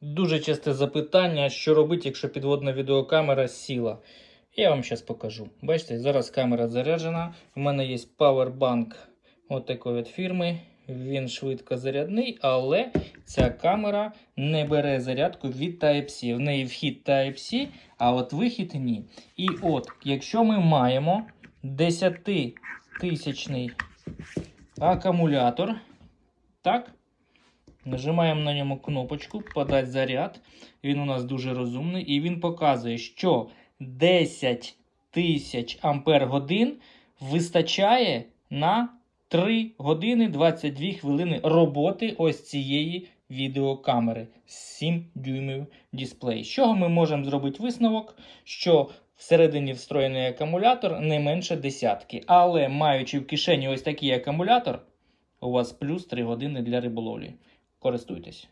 Дуже часте запитання, що робити, якщо підводна відеокамера сіла. Я вам зараз покажу. Бачите, зараз камера заряджена. У мене є павербанк от такої от фірми. Він швидко зарядний, але ця камера не бере зарядку від Type-C. В неї вхід Type-C, а от вихід ні. І от, якщо ми маємо 10-тисячний акумулятор, так, Нажимаємо на ньому кнопочку Подать заряд. Він у нас дуже розумний. І він показує, що 10 тисяч ампер годин вистачає на 3 години 22 хвилини роботи ось цієї відеокамери з 7 дюймів дисплей. З чого ми можемо зробити висновок, що всередині встроєний акумулятор не менше десятки. Але маючи в кишені ось такий акумулятор, у вас плюс 3 години для риболовлі. Користуйтесь.